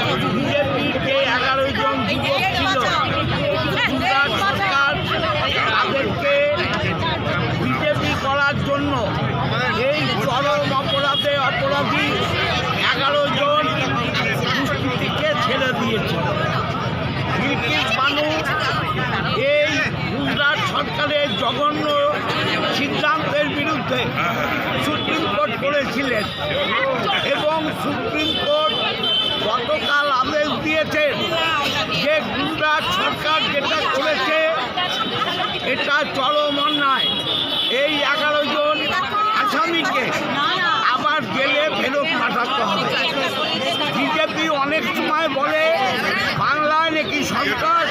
এবং বিজেপির যে এগারো জন যুবক ছিল সরকার তাদেরকে বিজেপি করার জন্য এই চরম অপরাধে অপরাধী এগারো জন দুষ্কৃতীকে ছেড়ে দিয়েছিল বিলকিস বানু এই গুজরাট সরকারের জঘন্য সিদ্ধান্তের বিরুদ্ধে সুপ্রিম কোর্ট করেছিলেন। এবং সুপ্রিম কোর্ট গতকাল আদেশ দিয়েছেন যে গুজরাট সরকার যেটা করেছে, এটা চরম অন্যায়। এই এগারো জন আসামিকে আবার জেলে ফেরত পাঠাতে হবে। বিজেপি অনেক সময় বলে, বাংলায় নাকি সরকার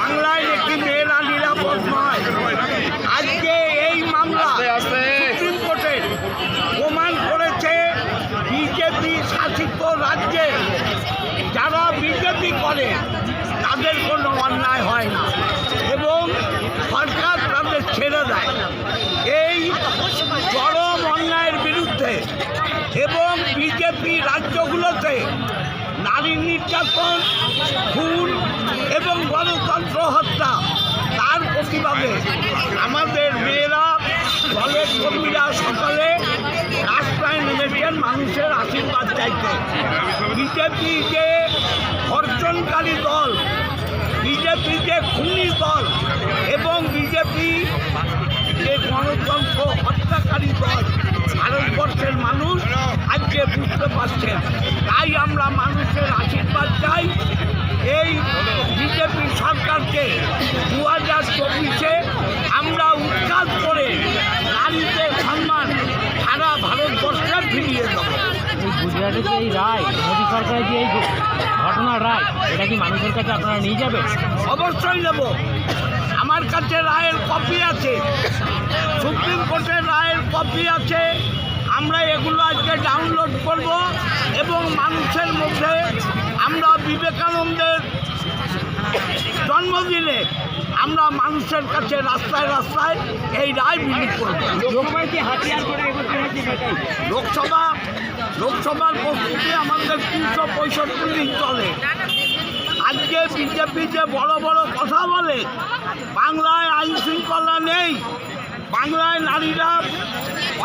বাংলায় নাকি মেয়েরা নিরাপদ নয় আজকে এই মামলা সুপ্রিম কোর্টে প্রমাণ করেছে বিজেপি শাসিত রাজ্যে যারা বিজেপি করে তাদের কোনো অন্যায় হয় না এবং সরকার তাদের ছেড়ে দেয় এই চরম অন্যায়ের বিরুদ্ধে এবং বিজেপি রাজ্যগুলোতে নারী নির্যাতন, খুন এবং গণতন্ত্র হত্যা, তার প্রতিবাদে আমাদের মেয়েরা, দলের কর্মীরা সকালে রাস্তায় নেমেছেন মানুষের আশীর্বাদ চাইতে। বিজেপি যে অর্জনকারী দল বিজেপি যে খুনি দল এবং বিজেপি যে গণতন্ত্র হত্যাকারী দল ভারতবর্ষের মানুষ আজকে বুঝতে পারছেন তাই আমরা মানুষের আশীর্বাদ চাই এই বিজেপি সরকারকে দু হাজার চব্বিশে আমরা উৎখাত করে নারীদের সম্মান সারা ভারতবর্ষে ফিরিয়ে দেবো এই গুজরাটের যে এই রায় মোদী সরকারের যে এই ঘটনার রায় এটা কি মানুষের কাছে আপনারা নিয়ে যাবেন? অবশ্যই নেব। আমার কাছে রায়ের কপি আছে। সুপ্রিম কোর্টের রায়ের কপি আছে। আমরা এগুলো আজকে ডাউনলোড করব এবং মানুষের মধ্যে আমরা বিবেকানন্দের জন্মদিনে আমরা মানুষের কাছে রাস্তায় রাস্তায় এই রায় বিলি করব। লোকসভা লোকসভার প্রস্তুতি আমাদের তিনশো পঁয়ষট্টি দিন চলে। আজকে বিজেপি যে বড় বড় কথা বলে বাংলায় আইন শৃঙ্খলা নেই বাংলায় নারীরা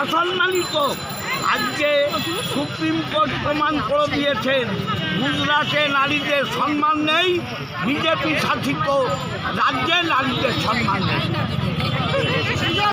অসম্মানিত। আজকে সুপ্রিম কোর্ট প্রমাণ করে দিয়েছেন, গুজরাটে নারীদের সম্মান নেই, বিজেপি শাসিত রাজ্যে নারীদের সম্মান নেই।